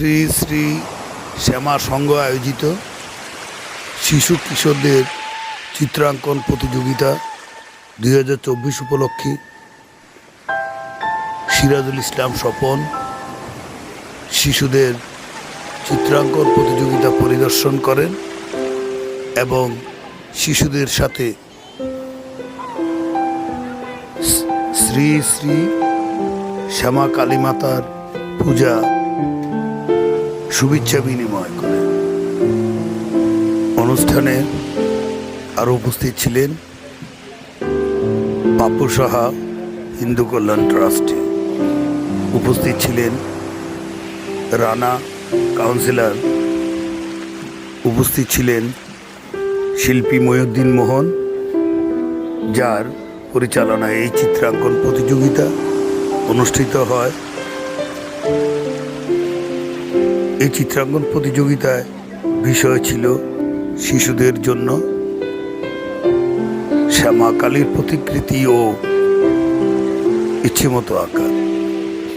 শ্রী শ্রী শ্যামা সংঘ আয়োজিত শিশু কিশোরদের চিত্রাঙ্কন প্রতিযোগিতা দুই হাজার চব্বিশ উপলক্ষে সিরাজুল ইসলাম স্বপন শিশুদের চিত্রাঙ্কন প্রতিযোগিতা পরিদর্শন করেন এবং শিশুদের সাথে শ্রী শ্রী শ্যামা কালী মাতার পূজা শুভেচ্ছা বিনিময় করেন অনুষ্ঠানে আরও উপস্থিত ছিলেন পাপু সাহা, হিন্দু কল্যাণ ট্রাস্টে। উপস্থিত ছিলেন রানা কাউন্সিলর। উপস্থিত ছিলেন শিল্পী মহিউদ্দিন মোহন, যার পরিচালনায় এই চিত্রাঙ্কন প্রতিযোগিতা অনুষ্ঠিত হয়। এই চিত্রাঙ্কন প্রতিযোগিতায় বিষয় ছিল শিশুদের জন্য শ্যামা কালীর প্রতিকৃতি ও ইচ্ছে মতো আঁকা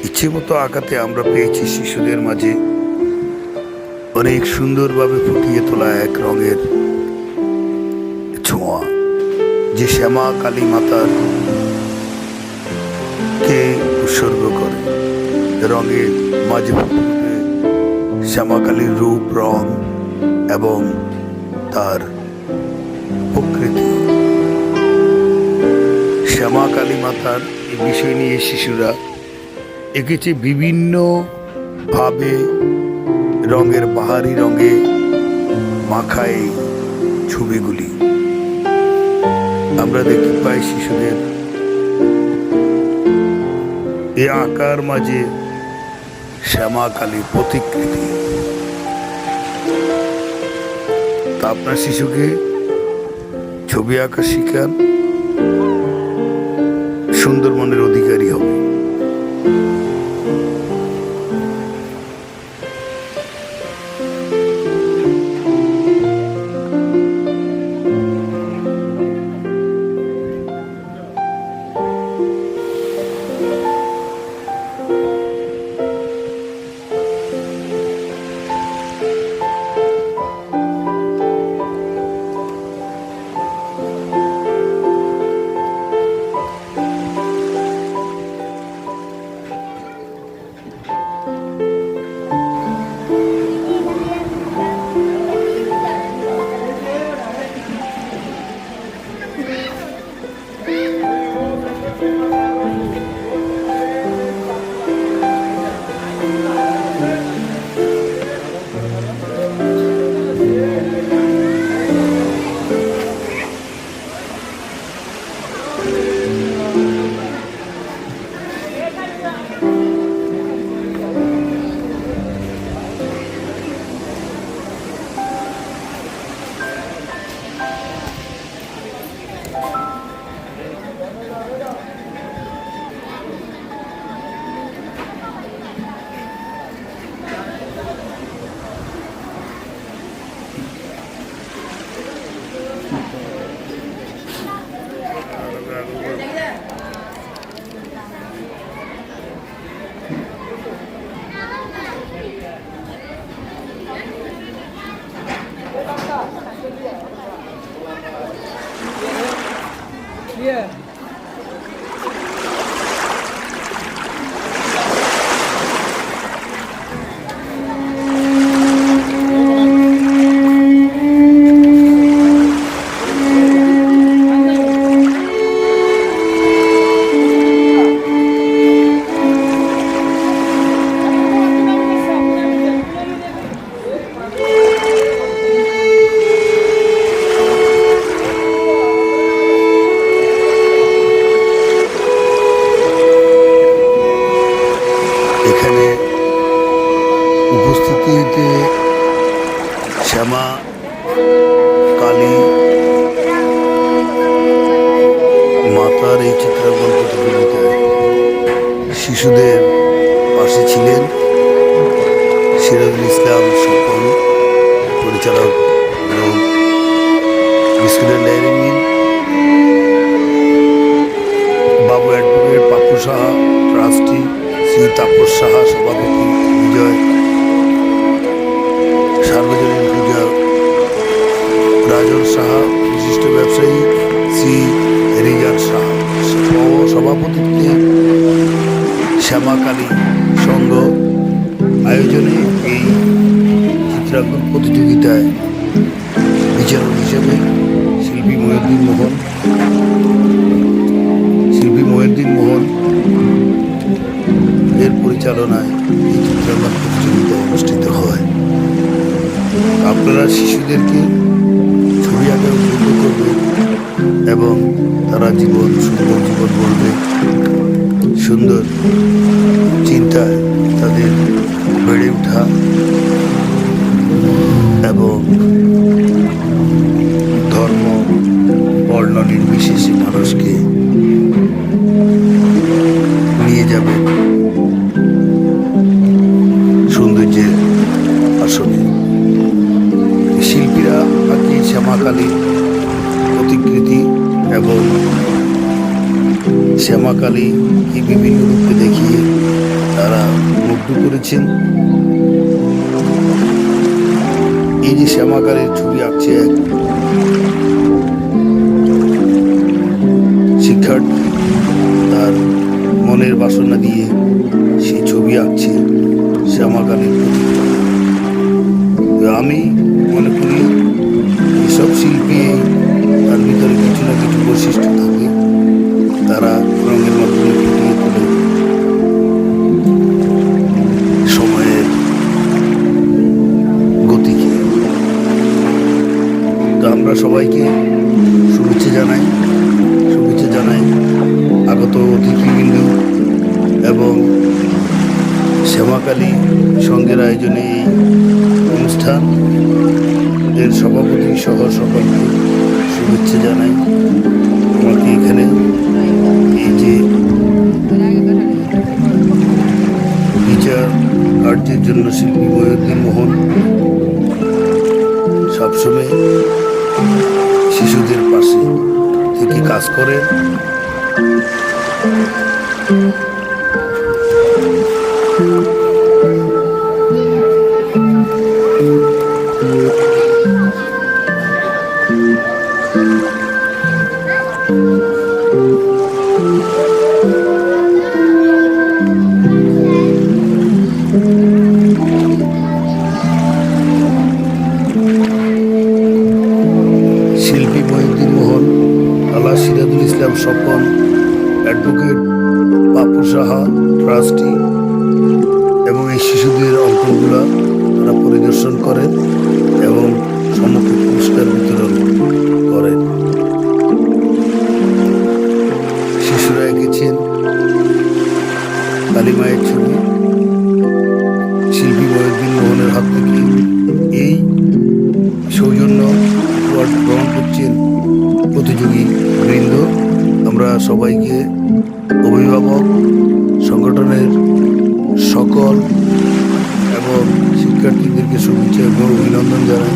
ইচ্ছে মতো আঁকাতে আমরা পেয়েছি শিশুদের মাঝে অনেক সুন্দরভাবে ফুটিয়ে তোলা এক রঙের ছোঁয়া, যে শ্যামা কালী মাতার কে উৎসর্গ করে। রঙের মাঝে শ্যামাকালীর রূপ, রং এবং তার প্রকৃতি। শ্যামা কালী মাতার এই বিষয় নিয়ে শিশুরা এঁকেছে বিভিন্ন ভাবে রঙের, বাহারি রঙে মাখায় ছবিগুলি। আমরা দেখতে পাই শিশুদের এ আঁকার মাঝে শ্যামা কালী প্রতিকৃতি। তা আপনার শিশুকে ছবি আঁকা শিখান। সুন্দরবনের অধিকারী হবে। Yeah. উপস্থিতিতে শ্যামা, কালী, মাতার এই চিত্রাঙ্কন প্রতিযোগিতায় শিশুদের পাশে ছিলেন সিরাজুল ইসলাম স্বপন, পরিচালক এবং স্কুলের ডায়েরি বাবু অ্যাডভোকেট পাপু সাহা, ট্রাস্টি শ্রী তাপস সাহা, সভাপতি বিজয় সভাপতিত্বে শ্যামাকালী সংঘ আয়োজনে এই চিত্রাঙ্কন প্রতিযোগিতায় বিচারক হিসেবে শিল্পী মহিউদ্দিন মোহন, শিল্পী মহিউদ্দিন মোহন এর পরিচালনায় এই চিত্রাঙ্কন প্রতিযোগিতা অনুষ্ঠিত হয়। আপনারা শিশুদেরকে ছবি আঁকার উপলব্ধ করবেন এবং তারা জীবন সুন্দর জীবন বলবে। সুন্দর চিন্তায় তাদের বেড়ে ওঠা এবং শ্যামাকালীকে বিভিন্ন রূপে দেখিয়ে তারা মুগ্ধ করেছেন। এই যে শ্যামাকালীর ছবি আঁকছে এক শিক্ষার্থী, তার মনের বাসনা দিয়ে সেই ছবি আঁকছে শ্যামাকালীর আমি মনে করি আমরা সবাইকে শুভেচ্ছা জানাই শুভেচ্ছা জানাই আগত অতিথিবৃন্দ এবং শ্যামাকালী সঙ্গের আয়োজনে এই অনুষ্ঠান এর সভাপতি সহ সকলকে শুভেচ্ছা জানাই। আমাকে এখানে এই যে বিচার কার্যের জন্য শিল্পী মহিউদ্দিন মোহন সবসময় শিশুদের পাশে থেকে কাজ করে? করেন এবং সমস্ত পুরস্কার বিতরণ করেন। শিশুরা এঁকেছেন কালিমায়ের ছবি। শিল্পী মহিউদ্দিন মোহনের হাত থেকে এই সৌজন্য গ্রহণ করছেন প্রতিযোগী বৃন্দ। আমরা সবাইকে অভিভাবক, সংগঠনের সকল শিক্ষার্থীদেরকে শুভেচ্ছা এবং অভিনন্দন জানাই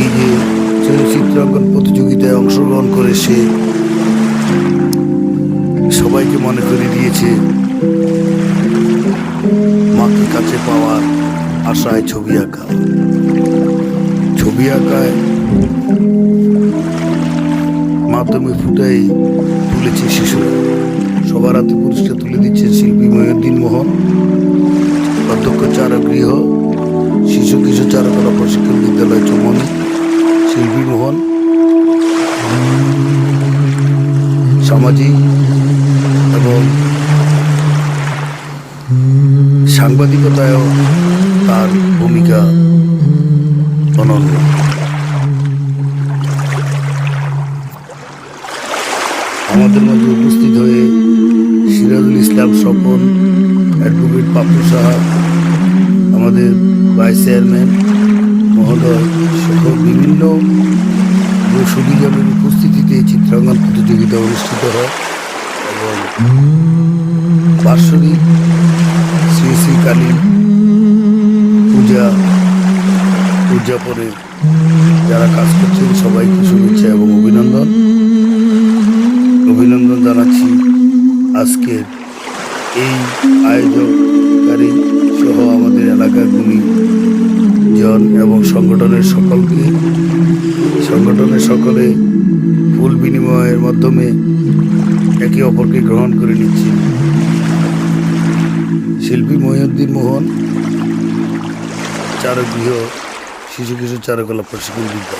এই যে চলচ্চিত্রাঙ্কন প্রতিযোগিতায় অংশগ্রহণ করে সে সবাইকে মনে করে দিয়েছে মাকে কাছে পাওয়ার আশায় ছবি আঁকা। ছবি আঁকায় মাধ্যমে ফুটাই তুলেছে শিশুরা। সবার হাতে পুরস্কার তুলে দিচ্ছে শিল্পী মহিউদ্দিন মোহন। অধ্যক্ষ চারগৃহ শিশু কিশোর চারকলা প্রশিক্ষণ বিদ্যালয় চমনি, শিল্পী মোহন সামাজিক এবং সাংবাদিকতায়ও তার ভূমিকা অনন্য। আমাদের মধ্যে উপস্থিত হয়ে সিরাজুল ইসলাম স্বপন অ্যাডভোকেট পাপ্পু সাহা, আমাদের ভাইস চেয়ারম্যান, মহোদয় বিভিন্ন সুবিজনের উপস্থিতিতে এই চিত্রাঙ্কন প্রতিযোগিতা অনুষ্ঠিত হয় এবং বার্ষিক শ্রী শ্রী কালী পূজা উদযাপনে যারা কাজ করছেন, সবাইকে শুভেচ্ছা এবং অভিনন্দন। অভিনন্দন জানাচ্ছি আজকের এই আয়োজককারী সহ আমাদের এলাকার গুণী জন এবং সংগঠনের সকলকে, সংগঠনের সকলে ফুল বিনিময়ের মাধ্যমে একে অপরকে গ্রহণ করে নিচ্ছি। শিল্পী মহিউদ্দিন মোহন, চারগৃহ, শিশু কিশোর চারুকলা প্রশিক্ষণ বিদ্যালয়।